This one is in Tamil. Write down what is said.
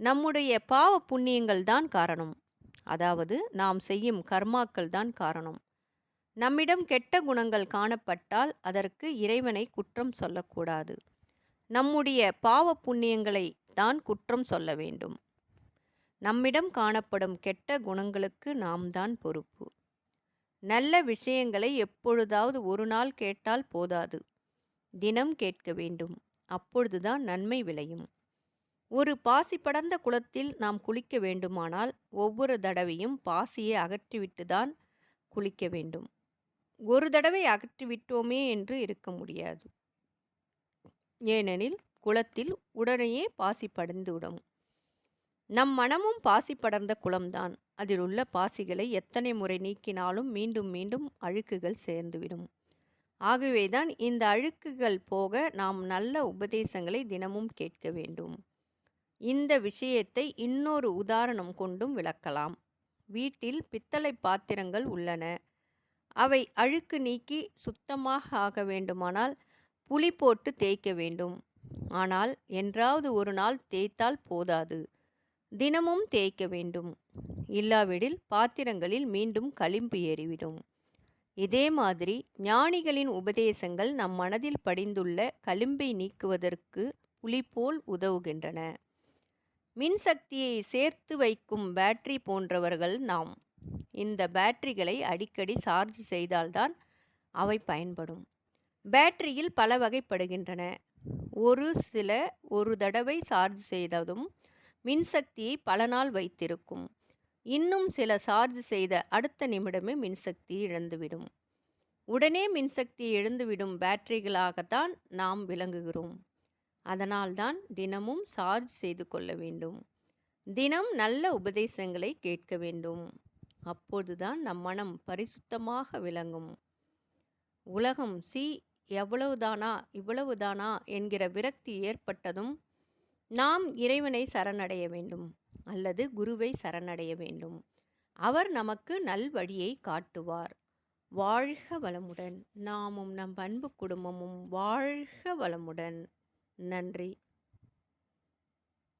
நம்முடைய பாவ புண்ணியங்கள் தான் காரணம். அதாவது நாம் செய்யும் கர்மாக்கள் தான் காரணம். நம்மிடம் கெட்ட குணங்கள் காணப்பட்டால் அதற்கு இறைவனை குற்றம் சொல்லக்கூடாது. நம்முடைய பாவ புண்ணியங்களை தான் குற்றம் சொல்ல வேண்டும். நம்மிடம் காணப்படும் கெட்ட குணங்களுக்கு நாம் தான் பொறுப்பு. நல்ல விஷயங்களை எப்பொழுதாவது ஒரு நாள் கேட்டால் போதாது. தினம் கேட்க வேண்டும். அப்பொழுதுதான் நன்மை விளையும். ஒரு பாசி படர்ந்த குளத்தில் நாம் குளிக்க வேண்டுமானால் ஒவ்வொரு தடவையும் பாசியை அகற்றிவிட்டு தான் குளிக்க வேண்டும். ஒரு தடவை அகற்றிவிட்டோமே என்று இருக்க முடியாது. ஏனெனில் குளத்தில் உடனேயே பாசி படர்ந்துவிடும். நம் மனமும் பாசி படர்ந்த குளம்தான். அதில் உள்ள பாசிகளை எத்தனை முறை நீக்கினாலும் மீண்டும் மீண்டும் அழுக்குகள் சேர்ந்துவிடும். ஆகவேதான் இந்த அழுக்குகள் போக நாம் நல்ல உபதேசங்களை தினமும் கேட்க வேண்டும். இந்த விஷயத்தை இன்னொரு உதாரணம் கொண்டும் விளக்கலாம். வீட்டில் பித்தளை பாத்திரங்கள் உள்ளன. அவை அழுக்கு நீக்கி சுத்தமாக ஆக வேண்டுமானால் புளி போட்டு தேய்க்க வேண்டும். ஆனால் என்றாவது ஒரு நாள் தேய்த்தால் போதாது. தினமும் தேய்க்க வேண்டும். இல்லாவிடில் பாத்திரங்களில் மீண்டும் களிம்பு ஏறிவிடும். இதே மாதிரி ஞானிகளின் உபதேசங்கள் நம் மனதில் படிந்துள்ள களிம்பை நீக்குவதற்கு புலி போல் உதவுகின்றன. மின்சக்தியை சேர்த்து வைக்கும் பேட்டரி போன்றவர்கள் நாம். இந்த பேட்டரிகளை அடிக்கடி சார்ஜ் செய்தால்தான் அவை பயன்படும். பேட்டரியில் பல வகைப்படுகின்றன. ஒரு சில ஒரு தடவை சார்ஜ் செய்ததும் மின்சக்தியை பல நாள் வைத்திருக்கும். இன்னும் சில சார்ஜ் செய்த அடுத்த நிமிடமே மின்சக்தி இழந்துவிடும். உடனே மின்சக்தி எழுந்துவிடும் பேட்டரிகளாகத்தான் நாம் விளங்குகிறோம். அதனால்தான் தினமும் சார்ஜ் செய்து கொள்ள வேண்டும். தினம் நல்ல உபதேசங்களை கேட்க வேண்டும். அப்போதுதான் நம் மனம் பரிசுத்தமாக விளங்கும். உலகம் சி எவ்வளவுதானா இவ்வளவுதானா என்கிற விரக்தி ஏற்பட்டதும் நாம் இறைவனை சரணடைய வேண்டும் அல்லது குருவை சரணடைய வேண்டும். அவர் நமக்கு நல்வழியை காட்டுவார். வாழ்க வளமுடன். நாமும் நம் அன்பு குடும்பமும் வாழ்க வளமுடன். நன்றி.